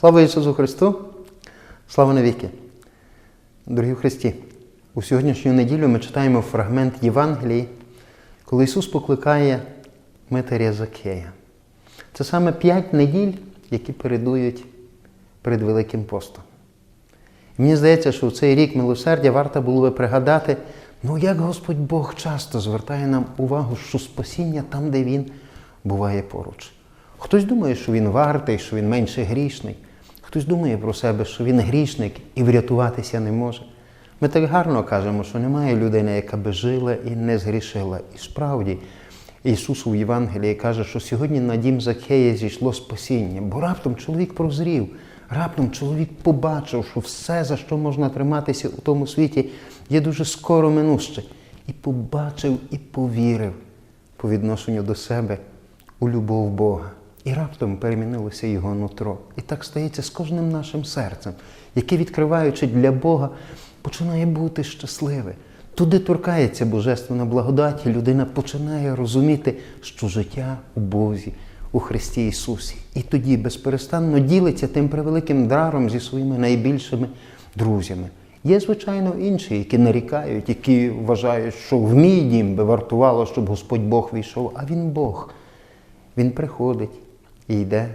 Слава Ісусу Христу! Слава навіки! Дорогі Христі! У сьогоднішню неділю ми читаємо фрагмент Євангелії, коли Ісус покликає Митаря Закея. Це саме п'ять неділь, які передують перед Великим постом. І мені здається, що в цей рік милосердя варто було би пригадати, ну як Господь Бог часто звертає нам увагу, що спасіння там, де Він буває поруч. Хтось думає, що він вартий, що він менше грішний. Хтось думає про себе, що він грішник і врятуватися не може. Ми так гарно кажемо, що немає людини, яка би жила і не згрішила. І справді, Ісус у Євангелії каже, що сьогодні на дім Закея зійшло спасіння, бо раптом чоловік прозрів, раптом чоловік побачив, що все, за що можна триматися у тому світі, є дуже скоро минуще. І побачив, і повірив по відношенню до себе у любов Бога. І раптом перемінилося його нутро. І так стається з кожним нашим серцем, яке, відкриваючи для Бога, починає бути щасливе. Туди торкається Божественна благодать, і людина починає розуміти, що життя у Бозі, у Христі Ісусі. І тоді безперестанно ділиться тим превеликим даром зі своїми найбільшими друзями. Є, звичайно, інші, які нарікають, які вважають, що в мій дім би вартувало, щоб Господь Бог війшов, а Він Бог. Він приходить і йде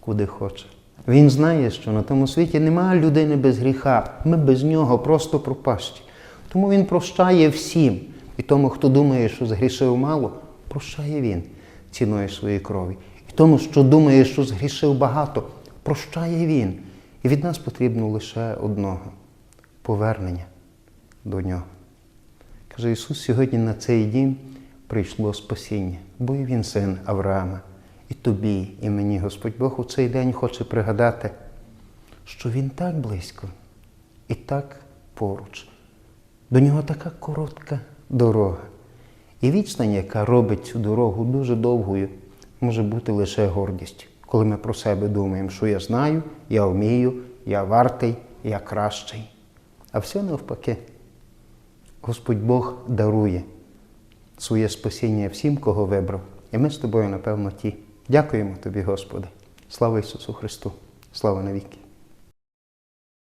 куди хоче. Він знає, що на тому світі немає людини без гріха. Ми без нього просто пропащі. Тому він прощає всім. І тому, хто думає, що згрішив мало, прощає він ціною своєї крові. І тому, що думає, що згрішив багато, прощає він. І від нас потрібно лише одного повернення до нього. Каже Ісус, сьогодні на цей дім прийшло спасіння, бо і він син Авраама. І тобі, і мені Господь Бог у цей день хоче пригадати, що Він так близько і так поруч. До нього така коротка дорога. І відстань, яка робить цю дорогу дуже довгою, може бути лише гордість, коли ми про себе думаємо, що я знаю, я вмію, я вартий, я кращий. А все навпаки. Господь Бог дарує своє спасіння всім, кого вибрав. І ми з тобою, напевно, ті. Дякуємо тобі, Господи. Слава Ісусу Христу! Слава навіки!